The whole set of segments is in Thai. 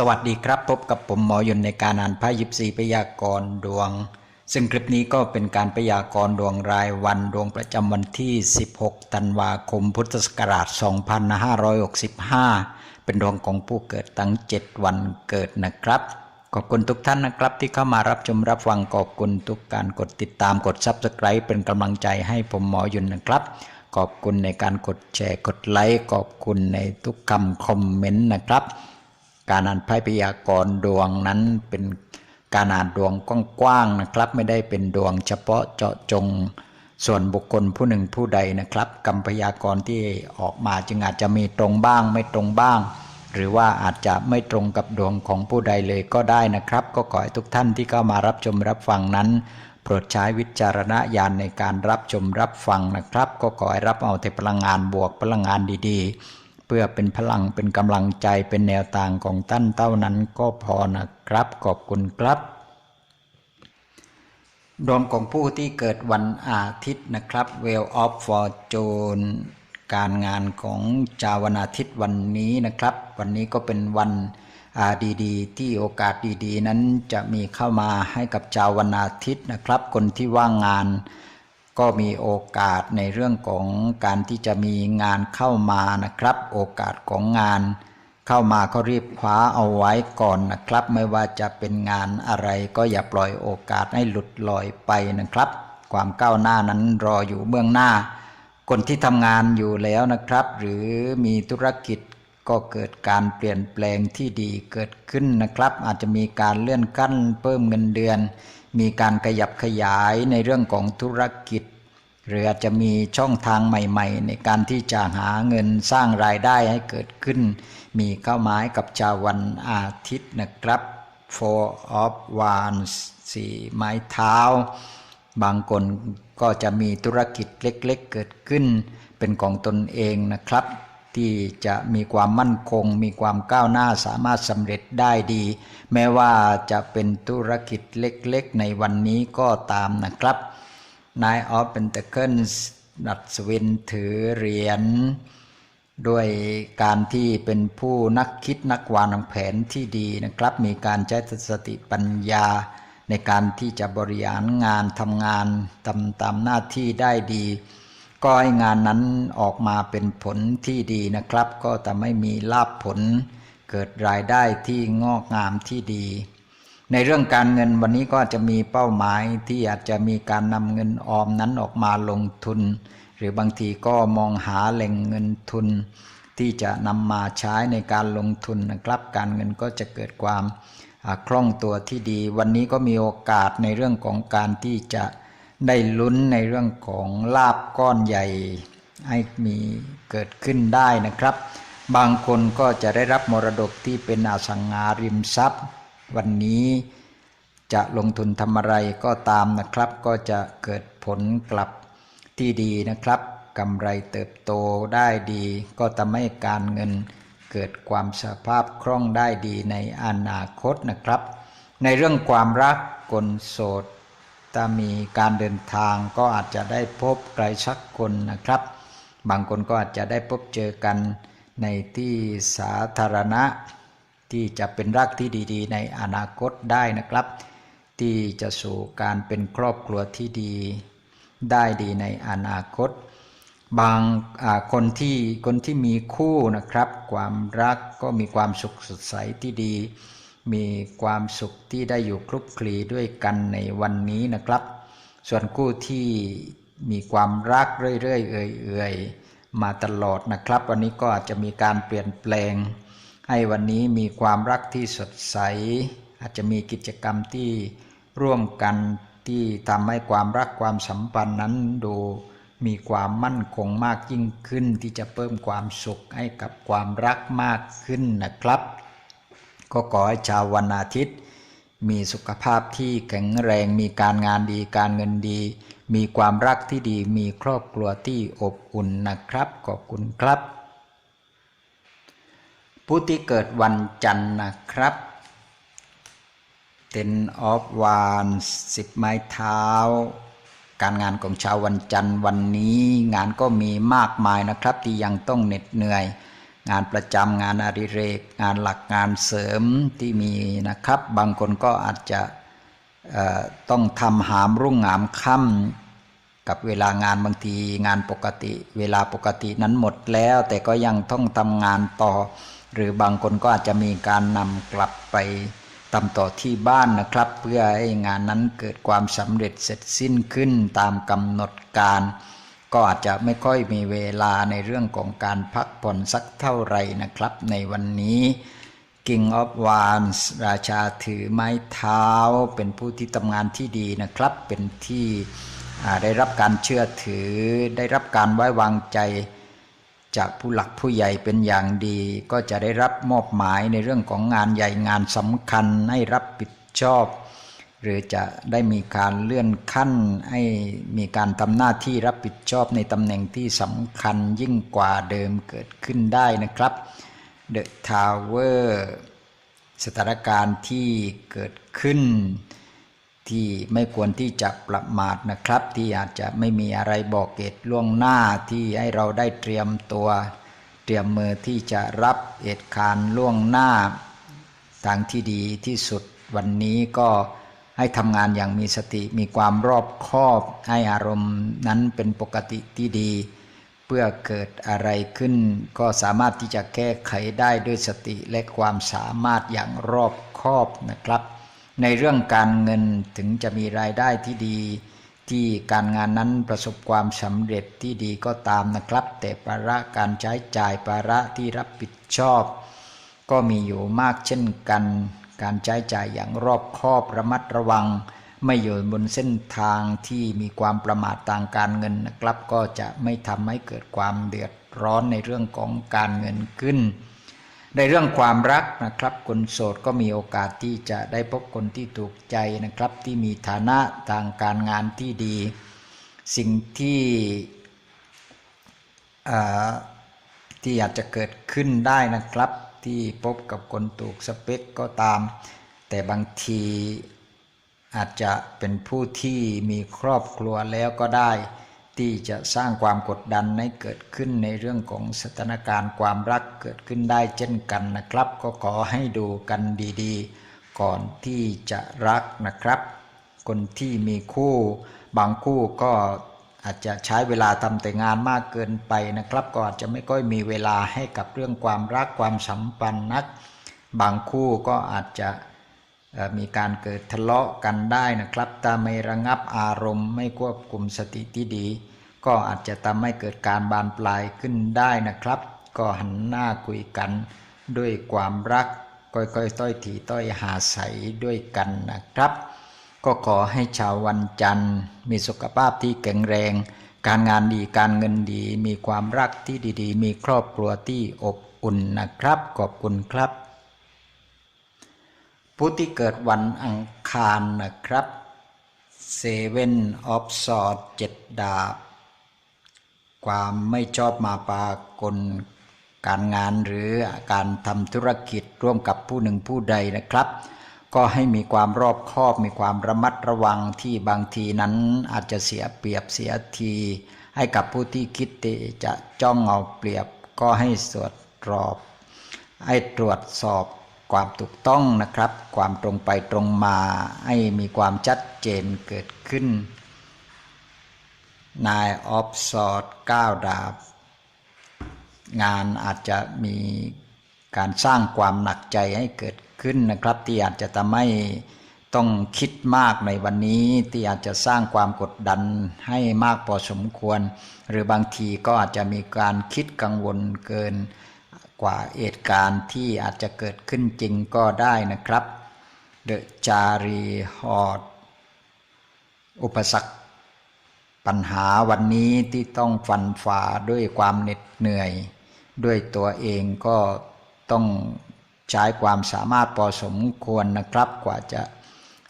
สวัสดีครับพบกับผมหมอยนในการอ่านไพ่ยิปซีพยากรณ์ดวง ซึ่งคลิปนี้ก็เป็นการพยากรณ์ดวงรายวันดวงประจำวันที่ 16 ธันวาคม พุทธศักราช 2565 เป็นดวงของผู้เกิดตั้ง 7 วันเกิดนะครับ ขอบคุณทุกท่านนะครับ ที่เข้ามารับชมรับฟังขอบคุณทุกการกดติดตามกด Subscribe เป็นกำลังใจให้ผมหมอยุนนะครับ ขอบคุณในการกดแชร์กดไลค์ขอบคุณในทุกคำคอมเมนต์นะครับ การอ่านไพ่พยากรณ์ดวงนั้นเป็นการอ่านดวงกว้างๆนะครับ ไม่ได้เป็นดวงเฉพาะเจาะจงส่วนบุคคลผู้หนึ่งผู้ใดนะครับคำพยากรณ์ที่ออกมาจึงอาจจะมีตรงบ้างไม่ตรงบ้าง หรือว่าอาจจะไม่ตรงกับดวงของผู้ใดเลยก็ได้นะครับ ก็ขอให้ทุกท่านที่เข้ามารับชมรับฟังนั้น โปรดใช้วิจารณญาณในการรับชมรับฟังนะครับ ก็ขอให้รับเอาแต่พลังงานบวกพลังงานดีๆ เพื่อเป็นพลังเป็นกำลังใจเป็นแนวทางของท่านเท่านั้นก็พอนะครับ ขอบคุณครับดวงของผู้ที่เกิดวันอาทิตย์นะครับ Wheel of Fortune การงานของจาววันอาทิตย์วันนี้นะครับ วันนี้ก็เป็นวันดีๆ ที่โอกาสดีๆ นั้นจะมีเข้ามาให้กับชาววันอาทิตย์นะครับ คนที่ว่างงาน ก็มีโอกาสในเรื่องของการที่จะมีงานเข้ามานะครับ โอกาสของงาน เข้ามาก็รีบคว้าเอาไว้ก่อนนะครับ ไม่ว่าจะเป็นงานอะไรก็อย่าปล่อยโอกาสให้หลุดลอยไปนะครับ ความก้าวหน้านั้นรออยู่เบื้องหน้า คนที่ทำงานอยู่แล้วนะครับ หรือมีธุรกิจก็เกิดการเปลี่ยนแปลงที่ดีเกิดขึ้นนะครับ อาจจะมีการเลื่อนขั้นเพิ่มเงินเดือน มีการขยับขยายในเรื่องของธุรกิจ หรืออาจจะมีช่องทางใหม่ ๆ ในการที่จะหาเงินสร้างรายได้ให้เกิดขึ้น มีเข้าหมายกับชาววันอาทิตย์นะครับ Four of Wands สี่ไม้เท้า บางคนก็จะมีธุรกิจเล็กๆเกิดขึ้น เป็นของตนเองนะครับ ที่จะมีความมั่นคง มีความก้าวหน้าสามารถสำเร็จได้ดี แม้ว่าจะเป็นธุรกิจเล็กๆ ในวันนี้ก็ตามนะครับ Nine of Pentacles ดัดสวินถือเหรียญด้วยการที่เป็นผู้นักคิดนักวางแผนที่ดีนะครับ มีการใช้สติปัญญาในการที่จะบริหารงานทำงานทำตามหน้าที่ได้ดี ก็ให้งานนั้นออกมาเป็นผลที่ดีนะครับ ก็จะไม่มีลาภผล เกิดรายได้ที่งอกงามที่ดี ในเรื่องการเงินวันนี้ก็จะมีเป้าหมายที่อาจจะมีการนำเงินออมนั้นออกมาลงทุน หรือบางทีก็มองหาแหล่งเงินทุน ที่จะนำมาใช้ในการลงทุนนะครับ การเงินก็จะเกิดความคล่องตัวที่ดี วันนี้ก็มีโอกาสในเรื่องของการที่จะ ได้ลุ้นในเรื่องของลาบก้อนใหญ่ให้มีเกิดขึ้นได้นะครับ บางคนก็จะได้รับมรดกที่เป็นอสังหาริมทรัพย์ วันนี้จะลงทุนทำอะไรก็ตามนะครับ ก็จะเกิดผลกลับที่ดีนะครับกำไรเติบโตได้ดี ก็ทำให้การเงินเกิดความสภาพคล่องได้ดีในอนาคตนะครับ ในเรื่องความรักคนโสด ถ้ามีการเดินทางก็อาจจะได้พบใครสักคนนะครับ บางคนก็อาจจะได้พบเจอกันในที่สาธารณะ ที่จะเป็นรักที่ดีๆ ในอนาคตได้นะครับ ที่จะสู่การเป็นครอบครัวที่ดี ได้ดีในอนาคต บางคนที่คนที่มีคู่นะครับ ความรักก็มีความสุขสดใสที่ดี มีความสุขที่ได้อยู่คลุกคลีด้วยกันในวันนี้นะครับ ส่วนคู่ที่มีความรักเรื่อยๆ เอื่อยๆ มาตลอดนะครับ วันนี้ก็อาจจะมีการเปลี่ยนแปลง ให้วันนี้มีความรักที่สดใส อาจจะมีกิจกรรมที่ร่วมกันที่ทำให้ความรักความสัมพันธ์นั้นดูมีความมั่นคงมากยิ่งขึ้นที่จะเพิ่มความสุขให้กับความรักมากขึ้นนะครับ ก็ขอให้ชาววันอาทิตย์ มีสุขภาพที่แข็งแรง มีการงานดีการเงินดี มีความรักที่ดี มีครอบครัวที่อบอุ่นนะครับ ขอบคุณครับ ผู้ที่เกิดวันจันทร์นะครับ Ten of Wands สิบไม้เท้า การงานของชาววันจันทร์วันนี้งานก็มีมากมายนะครับ ที่ยังต้องเหน็ดเหนื่อย งานประจำงานอดิเรก งานหลักงานเสริมที่มีนะครับ บางคนก็อาจจะต้องทำหามรุ่งหามค่ำกับเวลางานบางทีงานปกติ เวลาปกตินั้นหมดแล้ว แต่ก็ยังต้องทำงานต่อ หรือบางคนก็อาจจะมีการนำกลับไปทำต่อที่บ้านนะครับ เพื่อให้งานนั้นเกิดความสำเร็จเสร็จสิ้นขึ้นตามกำหนดการ ก็อาจจะไม่ค่อยมีเวลาในเรื่องของการพักผ่อนสักเท่าไหร่นะครับ ในวันนี้ King of Wands ราชาถือไม้เท้า เป็นผู้ที่ทำงานที่ดีนะครับ เป็นที่ได้รับการเชื่อถือ ได้รับการไว้วางใจจากผู้หลักผู้ใหญ่เป็นอย่างดี ก็จะได้รับมอบหมายในเรื่องของงานใหญ่งานสำคัญให้รับผิดชอบ หรือจะได้มีการเลื่อนขั้นให้มีการทำหน้าที่รับผิดชอบในตำแหน่งที่สำคัญยิ่งกว่าเดิมเกิดขึ้นได้นะครับ The Tower สถานการณ์ที่เกิดขึ้น ที่ไม่ควรที่จะประมาทนะครับ ที่อาจจะไม่มีอะไรบอกเหตุล่วงหน้าที่ให้เราได้เตรียมตัว เตรียมมือที่จะรับเหตุการณ์ล่วงหน้า ทางที่ดีที่สุดวันนี้ก็ ให้ทำงานอย่างมีสติมีความรอบคอบให้อารมณ์นั้นเป็นปกติที่ดี เพื่อเกิดอะไรขึ้น ก็สามารถที่จะแก้ไขได้ด้วยสติและความสามารถอย่างรอบคอบนะครับ ในเรื่องการเงินถึงจะมีรายได้ที่ดี ที่การงานนั้นประสบความสำเร็จที่ดีก็ตามนะครับ แต่ภาระการใช้จ่ายภาระที่รับผิดชอบ ก็มีอยู่มากเช่นกัน การใช้จ่ายอย่างรอบคอบระมัดระวัง ไม่อยู่บนเส้นทางที่มีความประมาททางการเงินนะครับ ก็จะไม่ทำให้เกิดความเดือดร้อนในเรื่องของการเงินขึ้น ในเรื่องความรักนะครับ คนโสดก็มีโอกาสที่จะได้พบคนที่ถูกใจนะครับ ที่มีฐานะทางการงานที่ดี สิ่งที่ที่อาจจะเกิดขึ้นได้นะครับ ที่พบกับคนถูกสเปคก็ตาม แต่บางทีอาจจะเป็นผู้ที่มีครอบครัวแล้วก็ได้ ที่จะสร้างความกดดันให้เกิดขึ้นในเรื่องของสถานการณ์ความรักเกิดขึ้นได้เช่นกันนะครับ ก็ขอให้ดูกันดีๆ ก่อนที่จะรักนะครับ คนที่มีคู่บางคู่ก็ อาจจะใช้เวลาทำแต่งานมากเกินไปนะครับ ก็อาจจะไม่ค่อยมีเวลาให้กับเรื่องความรักความสัมพันธ์นัก บางคู่ก็อาจจะมีการเกิดทะเลาะกันได้นะครับถ้าไม่ระงับอารมณ์ ไม่ควบคุมสติที่ดี ก็อาจจะทำให้เกิดการบานปลายขึ้นได้นะครับ ก็หันหน้าคุยกันด้วยความรักค่อยๆต้อยถีต้อยหาใสด้วยกันนะครับ ก็ขอให้ชาววันจันทร์ มีสุขภาพที่แข็งแรง การงานดีการเงินดี มีความรักที่ดีๆ มีครอบครัวที่อบอุ่นนะครับ ขอบคุณครับ ผู้ที่เกิดวันอังคารนะครับเซเว่นออฟสอดเจ็ดดาบ ความไม่ชอบมาปากลการงานหรือการทำธุรกิจร่วมกับผู้หนึ่งผู้ใดนะครับ ก็ให้มีความรอบคอบมีความระมัดระวังที่บางทีนั้นอาจจะเสียเปรียบเสียที ให้กับผู้ที่คิดจะจ้องเอาเปรียบ ก็ให้ตรวจสอบ ให้ตรวจสอบความถูกต้องนะครับ ความตรงไปตรงมา ให้มีความชัดเจนเกิดขึ้น นายออฟสอดก้าวดาบ งานอาจจะมีการสร้างความหนักใจให้เกิด ขึ้นนะครับ ที่อาจจะทำให้ต้องคิดมากในวันนี้ ที่อาจจะสร้างความกดดันให้มากพอสมควร หรือบางทีก็อาจจะมีการคิดกังวลเกินกว่าเหตุการณ์ที่อาจจะเกิดขึ้นจริงก็ได้นะครับ เดอะจารีฮอดอุปสรรคปัญหาวันนี้ที่ต้องฟันฝ่าด้วยความเหน็ดเหนื่อย ด้วยตัวเองก็ต้อง ใช้ความสามารถพอสมควรนะครับกว่าจะ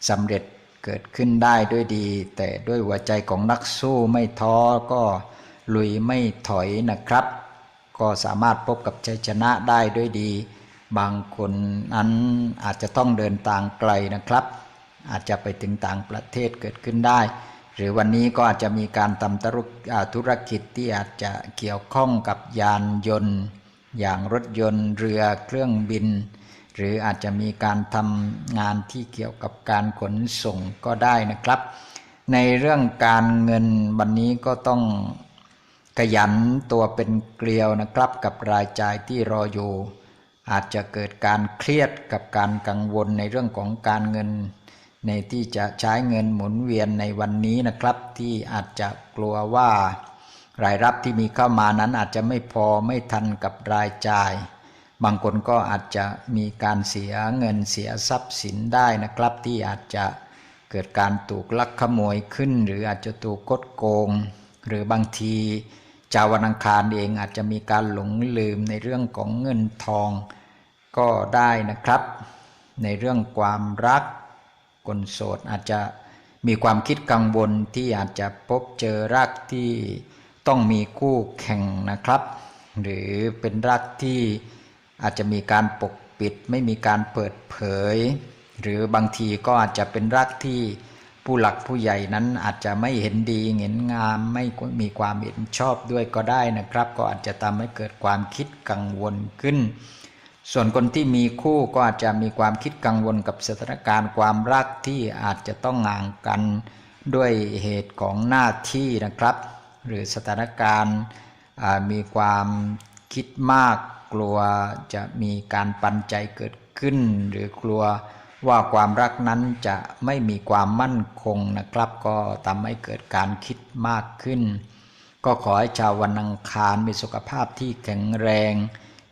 สำเร็จเกิดขึ้นได้ด้วยดี แต่ด้วยหัวใจของนักสู้ไม่ท้อก็ลุยไม่ถอยนะครับ ก็สามารถพบกับชัยชนะได้ด้วยดี บางคนนั้นอาจจะต้องเดินทางไกลนะครับ อาจจะไปถึงต่างประเทศเกิดขึ้นได้ หรือวันนี้ก็อาจจะมีการทำธุรอ่าธุรกิจที่อาจจะเกี่ยวข้องกับยานยนต์ อย่างรถยนต์เรือเครื่องบิน หรืออาจจะมีการทำงานที่เกี่ยวกับการขนส่งก็ได้นะครับ ในเรื่องการเงินวันนี้ก็ต้องขยันตัวเป็นเกลียวนะครับกับรายจ่ายที่รออยู่ อาจจะเกิดการเครียดกับการกังวลในเรื่องของการเงิน ในที่จะใช้เงินหมุนเวียนในวันนี้นะครับ ที่อาจจะกลัวว่า รายรับที่มีเข้ามานั้นอาจจะไม่พอไม่ทันกับรายจ่าย บางคนก็อาจจะมีการเสียเงินเสียทรัพย์สินได้นะครับ ที่อาจจะเกิดการถูกลักขโมยขึ้น หรืออาจจะถูกกดโกง หรือบางทีจาวันอังคารเองอาจจะมีการหลงลืมในเรื่องของเงินทองก็ได้นะครับ ในเรื่องความรักคนโสดอาจจะมีความคิดกังวลที่อาจจะพบเจอรักที่ ต้องมีคู่แข่งนะครับ หรือเป็นรักที่อาจจะมีการปกปิด ไม่มีการเปิดเผย หรือบางทีก็อาจจะเป็นรักที่ผู้หลักผู้ใหญ่นั้นอาจจะไม่เห็นดีเห็นงามไม่มีความเห็นชอบด้วยก็ได้นะครับ ก็อาจจะทำให้เกิดความคิดกังวลขึ้น ส่วนคนที่มีคู่ก็อาจจะมีความคิดกังวลกับสถานการณ์ความรักที่อาจจะต้องห่างกันด้วยเหตุของหน้าที่นะครับ หรือสถานการณ์มีความคิดมาก กลัวจะมีการปันใจเกิดขึ้น หรือกลัวว่าความรักนั้นจะไม่มีความมั่นคงนะครับ ก็ทำให้เกิดการคิดมากขึ้น ก็ขอให้ชาววันอังคารมีสุขภาพที่แข็งแรง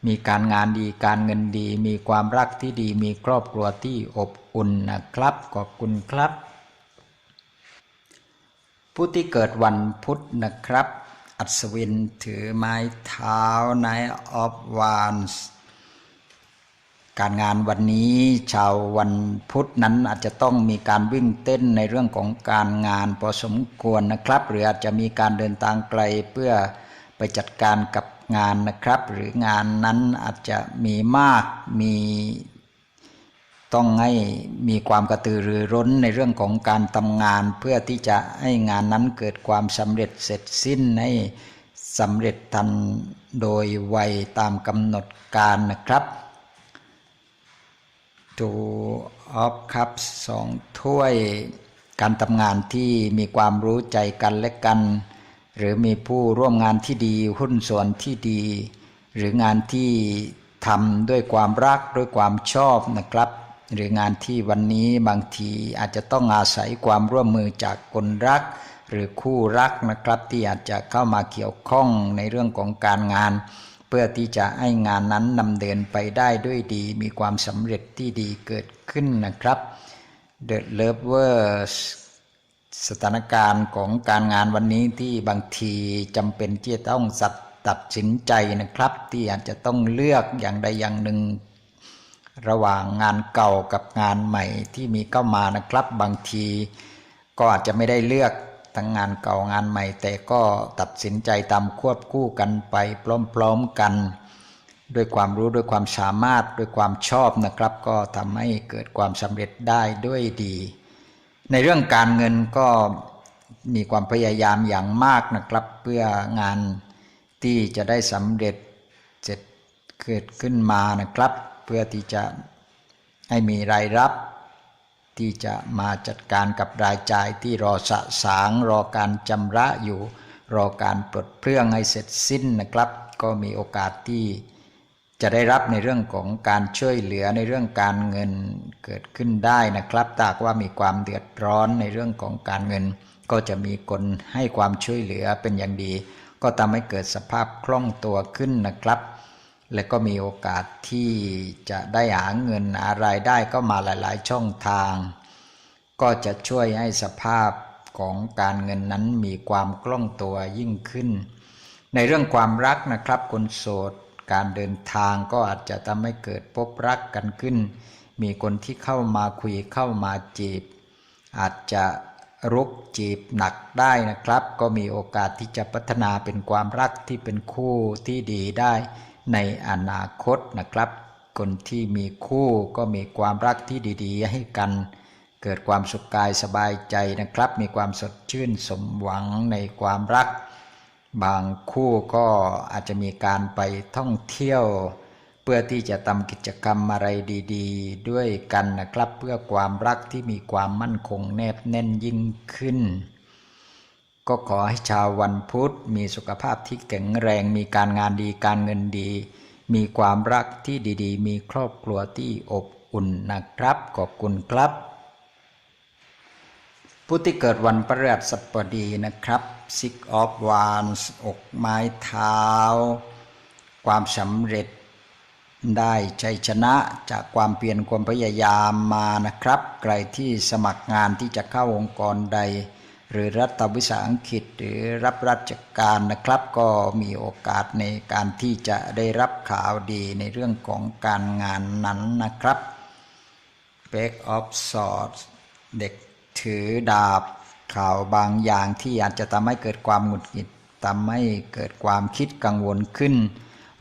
มีการงานดีการเงินดี มีความรักที่ดี มีครอบครัวที่อบอุ่นนะครับ ขอบคุณครับ ผู้ที่เกิดวันพุธนะครับ อัศวินถือไม้เท้า Knight of Wands การงานวันนี้ชาววันพุธนั้นอาจจะต้องมีการวิ่งเต้นในเรื่องของการงานพอสมควรนะครับ หรืออาจจะมีการเดินทางไกลเพื่อไปจัดการกับงานนะครับ หรืองานนั้นอาจจะมีมากมี ต้องให้มีความกระตือรือร้นในเรื่องของการทำงาน เพื่อที่จะให้งานนั้นเกิดความสำเร็จเสร็จสิ้นให้สำเร็จทันโดยไวตามกำหนดการนะครับ two of cups สองถ้วย การทำงานที่มีความรู้ใจกันและกัน หรือมีผู้ร่วมงานที่ดีหุ้นส่วนที่ดี หรืองานที่ทำด้วยความรักด้วยความชอบนะครับ หรืองานที่วันนี้บางทีอาจจะต้องอาศัยความร่วมมือจากคนรัก หรือคู่รักนะครับที่อาจจะเข้ามาเกี่ยวข้องในเรื่องของการงาน เพื่อที่จะให้งานนั้นนำเดินไปได้ด้วยดี มีความสำเร็จที่ดีเกิดขึ้นนะครับ The Lovers สถานการณ์ของการงานวันนี้ที่บางทีจำเป็นที่จะต้องสัตตัดสินใจนะครับ ที่อาจจะต้องเลือกอย่างใดอย่างหนึ่ง ระหว่างงานเก่ากับงานใหม่ที่มีเข้ามานะครับ บางที ก็อาจจะไม่ได้เลือกทั้งงานเก่างานใหม่ แต่ก็ตัดสินใจตามควบคู่กันไปพร้อมๆกัน ด้วยความรู้ด้วยความสามารถด้วยความชอบนะครับ ก็ทำให้เกิดความสำเร็จได้ด้วยดี ในเรื่องการเงินก็มีความพยายามอย่างมากนะครับ เพื่องานที่จะได้สำเร็จเสร็จเกิดขึ้นมานะครับ เพื่อที่จะให้มีรายรับ ที่จะมาจัดการกับรายจ่ายที่รอสะสาง รอการจำระอยู่ รอการปลดเปลื้องให้เสร็จสิ้นนะครับ ก็มีโอกาสที่จะได้รับในเรื่องของการช่วยเหลือในเรื่องการเงินเกิดขึ้นได้นะครับถ้าว่ามีความเดือดร้อนในเรื่องของการเงิน ก็จะมีคนให้ความช่วยเหลือเป็นอย่างดี ก็ทำให้เกิดสภาพคล่องตัวขึ้นนะครับ และก็มีโอกาสที่จะได้หาเงินหารายได้ก็มาหลาย ๆ ช่องทาง ก็จะช่วยให้สภาพของการเงินนั้นมีความคล่องตัวยิ่งขึ้น ในเรื่องความรักนะครับคนโสดการเดินทางก็อาจจะทำให้เกิดพบรักกันขึ้น มีคนที่เข้ามาคุยเข้ามาจีบ อาจจะรุกจีบหนักได้นะครับ ก็มีโอกาสที่จะพัฒนาเป็นความรักที่เป็นคู่ที่ดีได้ ในอนาคตนะครับ คนที่มีคู่ก็มีความรักที่ดี ๆ ให้กัน เกิดความสุขกายสบายใจนะครับ มีความสดชื่นสมหวังในความรัก บางคู่ก็อาจจะมีการไปท่องเที่ยว เพื่อที่จะทำกิจกรรมอะไรดี ๆ ด้วยกันนะครับ เพื่อความรักที่มีความมั่นคงแนบแน่นยิ่งขึ้น ก็ขอให้ชาววันพุธมีสุขภาพที่แข็งแรง มีการงานดีการเงินดี มีความรักที่ดีๆ มีครอบครัวที่อบอุ่นนะครับ ขอบคุณครับ ผู้ที่เกิดวันพฤหัสบดีนะครับ Six of Wands อกไม้เท้า ความสำเร็จได้ชัยชนะจากความเพียรความพยายามมานะครับ ใครที่สมัครงานที่จะเข้าองค์กรใด หรือรัฐวิสาหกิจหรือรับราชการนะครับ ก็มีโอกาสในการที่จะได้รับข่าวดีในเรื่องของการงานนั้นนะครับ Back of Swords เด็กถือดาบข่าวบางอย่างที่อาจจะทำให้เกิดความหงุดหงิดทำให้เกิดความคิดกังวลขึ้น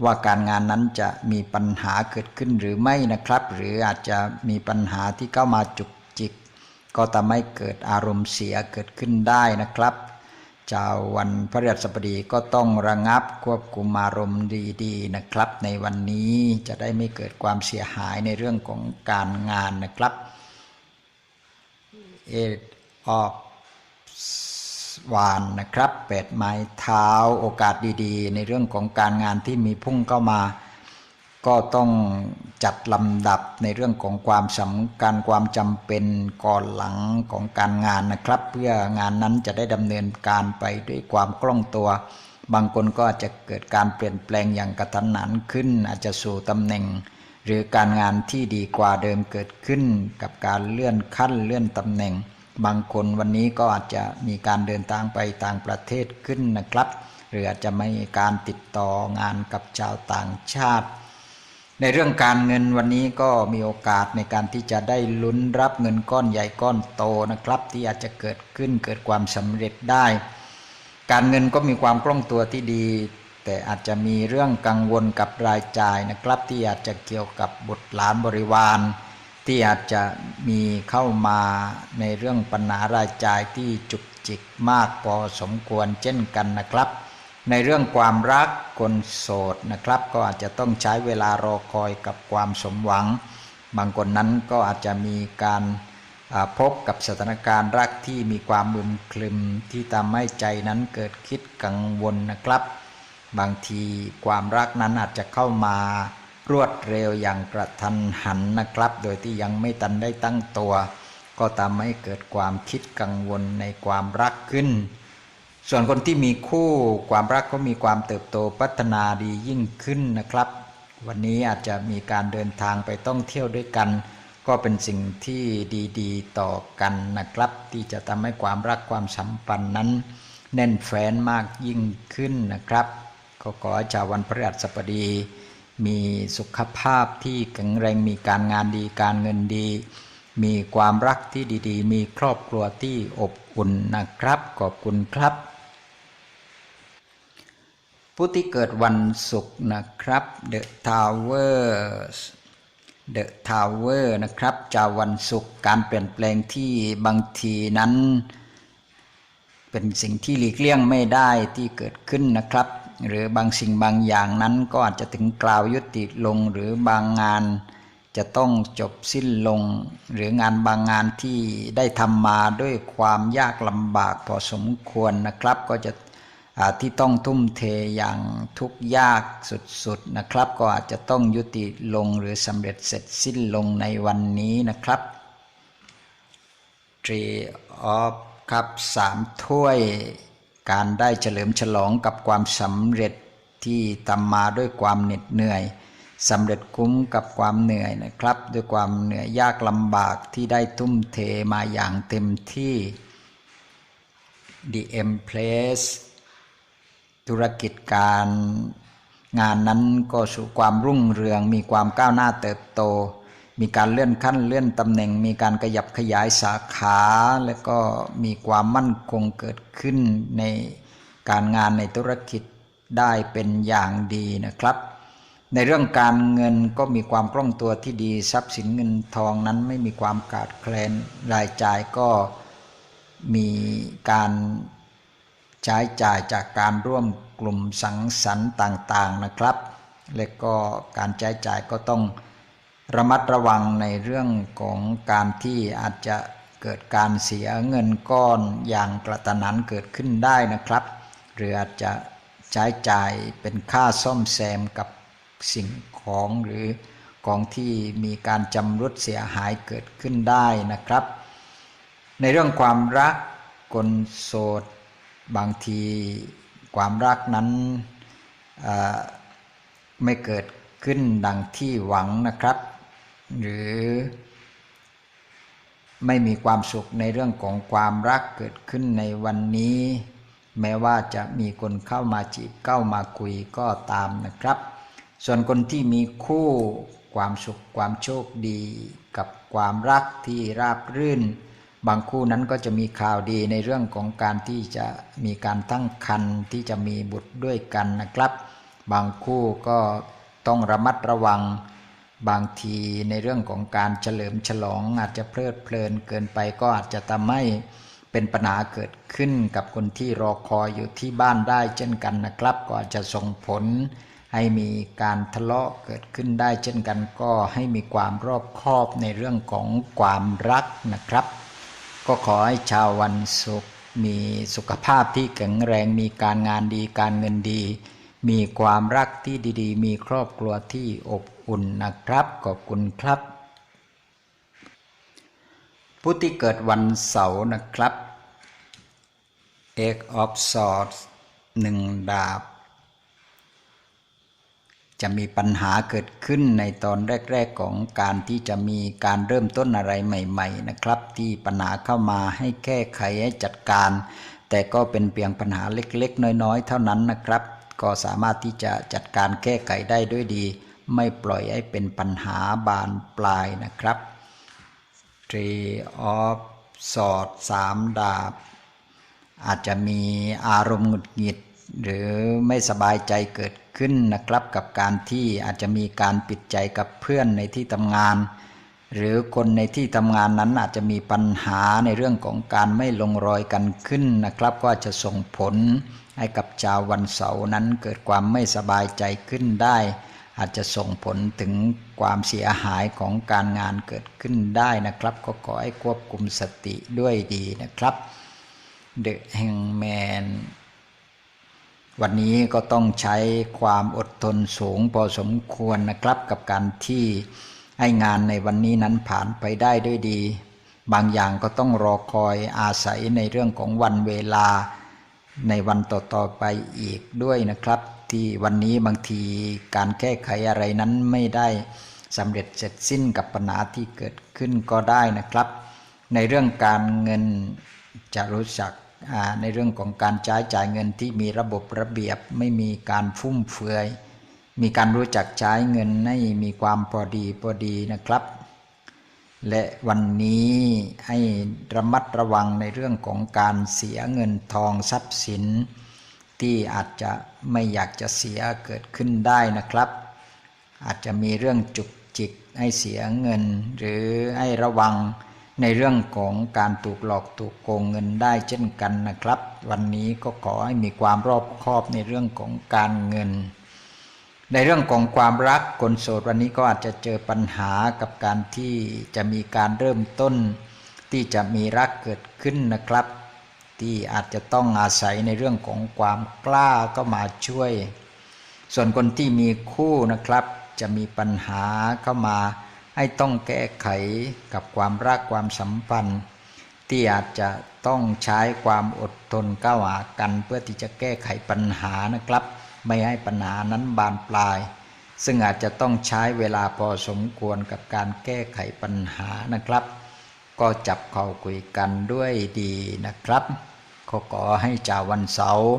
ว่าการงานนั้นจะมีปัญหาเกิดขึ้นหรือไม่นะครับ หรืออาจจะมีปัญหาที่เข้ามาจุก ก็ทำให้เกิดอารมณ์เสียเกิดขึ้นได้นะครับชาววันพฤหัสบดีก็ต้องระงับควบคุมอารมณ์ดีๆนะครับ ในวันนี้จะได้ไม่เกิดความเสียหายในเรื่องของการงานนะครับเอออกวานนะครับแปดไม้เท้าโอกาสดีๆ ในเรื่องของการงานที่มีพุ่งเข้ามา ก็ต้องจัดลำดับในเรื่องของความสำคัญความจำเป็นก่อนหลังของการงานนะครับ เพื่องานนั้นจะได้ดำเนินการไปด้วยความคล่องตัว บางคนก็อาจจะเกิดการเปลี่ยนแปลงอย่างกระทันหันขึ้น อาจจะสู่ตำแหน่ง หรือการงานที่ดีกว่าเดิมเกิดขึ้น กับการเลื่อนขั้นเลื่อนตำแหน่ง บางคนวันนี้ก็อาจจะมีการเดินทางไปต่างประเทศขึ้นนะครับ หรืออาจจะไม่มีการติดต่องานกับชาวต่างชาติ ในเรื่องการเงินวันนี้ก็มีโอกาสในการที่จะได้ลุ้นรับเงินก้อนใหญ่ก้อนโตนะครับ ที่อาจจะเกิดขึ้นเกิดความสำเร็จได้ การเงินก็มีความคล่องตัวที่ดี แต่อาจจะมีเรื่องกังวลกับรายจ่ายนะครับ ที่อาจจะเกี่ยวกับบุตรหลานบริวารที่อาจจะมีเข้ามาในเรื่องปัญหารายจ่ายที่จุกจิกมากพอสมควรเช่นกันนะครับ ในเรื่องความรักคนโสดนะครับ ก็อาจจะต้องใช้เวลารอคอยกับความสมหวัง บางคนนั้นก็อาจจะมีการพบกับสถานการณ์รักที่มีความมึมคลึมที่ทำให้ใจนั้นเกิดคิดกังวลนะครับ บางทีความรักนั้นอาจจะเข้ามารวดเร็วอย่างกระทันหันนะครับ โดยที่ยังไม่ทันได้ตั้งตัว ก็ทำให้เกิดความคิดกังวลในความรักขึ้น ส่วนคนที่มีคู่ความรักก็มีความเติบโตพัฒนาดียิ่งขึ้นนะครับ วันนี้อาจจะมีการเดินทางไปต้องเที่ยวด้วยกัน ก็เป็นสิ่งที่ดีๆ ต่อกันนะครับ ที่จะทำให้ความรักความสัมพันธ์นั้น แน่นแฟ้นมากยิ่งขึ้นนะครับก็ขอให้ชาววันพฤหัสบดีมีสุขภาพที่แข็งแรงมีการงานดีการเงินดี มีความรักที่ดีๆ มีครอบครัวที่อบอุ่นนะครับ ขอบคุณครับ ผู้ที่เกิดวันศุกร์นะครับ The Towers The Tower นะครับจะวันศุกร์การเปลี่ยนแปลงที่บางทีนั้น เป็นสิ่งที่หลีกเลี่ยงไม่ได้ที่เกิดขึ้นนะครับ หรือบางสิ่งบางอย่างนั้นก็อาจจะถึงกล่าวยุติลงหรือบางงานจะต้องจบสิ้นลง หรืองานบางงานที่ได้ทำมาด้วยความยากลำบากพอสมควรนะครับ ก็จะ ที่ต้องทุ่มเทอย่างทุกยากสุดๆนะครับ ก็อาจจะต้องยุติลงหรือสำเร็จเสร็จสิ้นลงในวันนี้นะครับ Tree of ครับสามถ้วยการได้เฉลิมฉลองกับความสำเร็จที่ทำมาด้วยความเหน็ดเหนื่อยสำเร็จคุ้มกับความเหนื่อยนะครับ ด้วยความเหนื่อยยากลำบากที่ได้ทุ่มเทมาอย่างเต็มที่ The Empress ธุรกิจการงานนั้นก็สู่ความรุ่งเรือง มีความก้าวหน้าเติบโต มีการเลื่อนขั้นเลื่อนตำแหน่ง มีการขยับขยายสาขา และก็มีความมั่นคงเกิดขึ้นในการงานในธุรกิจได้เป็นอย่างดีนะครับ ในเรื่องการเงินก็มีความคล่องตัวที่ดีทรัพย์สินเงินทองนั้นไม่มีความขาดแคลนรายจ่ายก็มีการ ใช้จ่ายจากการร่วมกลุ่มสังสรรค์ต่างๆนะครับ และก็การใช้จ่ายก็ต้องระมัดระวังในเรื่องของการที่อาจจะเกิดการเสียเงินก้อนอย่างกระตนนันเกิดขึ้นได้นะครับ หรืออาจจะใช้จ่ายเป็นค่าซ่อมแซมกับสิ่งของหรือของที่มีการจำรุดเสียหายเกิดขึ้นได้นะครับ ในเรื่องความรักคนโสด บางทีความรักนั้นไม่เกิดขึ้นดังที่หวังนะครับ หรือ ไม่มีความสุขในเรื่องของความรักเกิดขึ้นในวันนี้ แม้ว่าจะมีคนเข้ามาจีบเข้ามาคุยก็ตามนะครับ ส่วนคนที่มีคู่ความสุขความโชคดีกับความรักที่ราบรื่น บางคู่นั้นก็จะมีข่าวดีในเรื่องของการที่จะมีการตั้งครรภ์ที่จะมีบุตรด้วยกันนะครับ บางคู่ก็ต้องระมัดระวัง บางทีในเรื่องของการเฉลิมฉลองอาจจะเพลิดเพลินเกินไปก็อาจจะทำให้เป็นปัญหาเกิดขึ้นกับคนที่รอคอยอยู่ที่บ้านได้เช่นกันนะครับ ก็อาจจะส่งผลให้มีการทะเลาะเกิดขึ้นได้เช่นกันก็ให้มีความรอบคอบในเรื่องของความรักนะครับ ก็ขอให้ชาววันศุกร์มีสุขภาพที่แข็งแรงมีการงานดีการเงินดี มีความรักที่ดีๆ มีครอบครัวที่อบอุ่นนะครับขอบคุณครับผู้ที่เกิดวันเสาร์นะครับ Eight of Swords หนึ่งดาบ จะมีปัญหาเกิดขึ้นในตอนแรก ๆของการที่จะมีการเริ่มต้นอะไรใหม่ ๆ นะครับ ที่ปัญหาเข้ามาให้แก้ไขให้จัดการ แต่ก็เป็นเพียงปัญหาเล็กๆ น้อยๆ เท่านั้นนะครับ ก็สามารถที่จะจัดการแก้ไขได้ด้วยดี ไม่ปล่อยให้เป็นปัญหาบานปลายนะครับ Tree of Swords สามดาบ อาจจะมีอารมณ์หงุดหงิด หรือไม่สบายใจเกิดขึ้นนะครับกับการที่อาจจะมีการปิดใจกับเพื่อนในที่ทำงาน หรือคนในที่ทำงานนั้นอาจจะมีปัญหาในเรื่องของการไม่ลงรอยกันขึ้นนะครับ ก็จจะส่งผลให้กับชาววันเสาร์นั้นเกิดความไม่สบายใจขึ้นได้ อาจจะส่งผลถึงความเสียหายของการงานเกิดขึ้นได้นะครับ ก็ขอให้ควบคุมสติด้วยดีนะครับ The Hangman วันนี้ก็ต้องใช้ความอดทนสูงพอสมควรนะครับกับการที่ให้งานในวันนี้นั้นผ่านไปได้ด้วยดี บางอย่างก็ต้องรอคอยอาศัยในเรื่องของวันเวลาในวันต่อๆไปอีกด้วยนะครับ ที่วันนี้บางทีการแก้ไขอะไรนั้นไม่ได้สำเร็จเสร็จสิ้นกับปัญหาที่เกิดขึ้นก็ได้นะครับ ในเรื่องการเงินจะรู้จัก ในเรื่องของการใช้จ่ายเงินที่มีระบบระเบียบ ไม่มีการฟุ่มเฟือย มีการรู้จักใช้เงินให้มีความพอดีพอดีนะครับ และวันนี้ให้ระมัดระวังในเรื่องของการเสียเงินทองทรัพย์สิน ที่อาจจะไม่อยากจะเสียเกิดขึ้นได้นะครับ อาจจะมีเรื่องจุกจิกให้เสียเงิน หรือให้ระวัง ในเรื่องของการถูกหลอกถูกโกงเงินได้เช่นกันนะครับ วันนี้ก็ขอให้มีความรอบคอบในเรื่องของการเงิน ในเรื่องของความรักคนโสดวันนี้ก็อาจจะเจอปัญหากับการที่จะมีการเริ่มต้น ที่จะมีรักเกิดขึ้นนะครับ ที่อาจจะต้องอาศัยในเรื่องของความกล้าก็มาช่วย ส่วนคนที่มีคู่นะครับ จะมีปัญหาเข้ามา ให้ต้องแก้ไขกับความรักความสัมพันธ์ ที่อาจจะต้องใช้ความอดทนก้าวหากัน เพื่อที่จะแก้ไขปัญหานะครับ ไม่ให้ปัญหานั้นบานปลาย ซึ่งอาจจะต้องใช้เวลาพอสมควรกับการแก้ไขปัญหานะครับ ก็จับเข่าคุยกันด้วยดีนะครับขอขอให้ชาวันเสาร์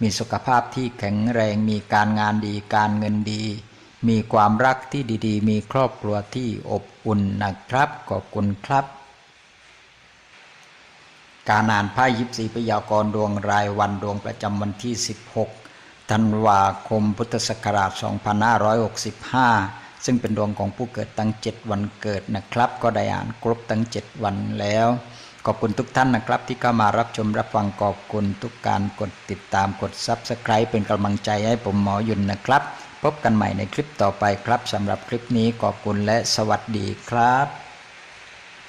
มีสุขภาพที่แข็งแรงมีการงานดีการเงินดี มีความรักที่ดีๆ มีครอบครัวที่อบอุ่นนะครับขอบคุณครับ การอ่านไพ่ยิปซีพยากรณ์ดวงรายวันดวงประจำวันที่ 16 ธันวาคมพุทธศักราช 2565 ซึ่งเป็นดวงของผู้เกิดตั้ง 7 วันเกิดนะครับ ก็ได้อ่านครบตั้ง 7 วันแล้ว ขอบคุณทุกท่านนะครับ ที่เข้ามารับชมรับฟังขอบคุณทุกการกดติดตามกด Subscribe เป็นกำลังใจให้ผมหมอยุนนะครับ พบกันใหม่ในคลิปต่อไปครับสำหรับคลิปนี้ขอบคุณและสวัสดีครับ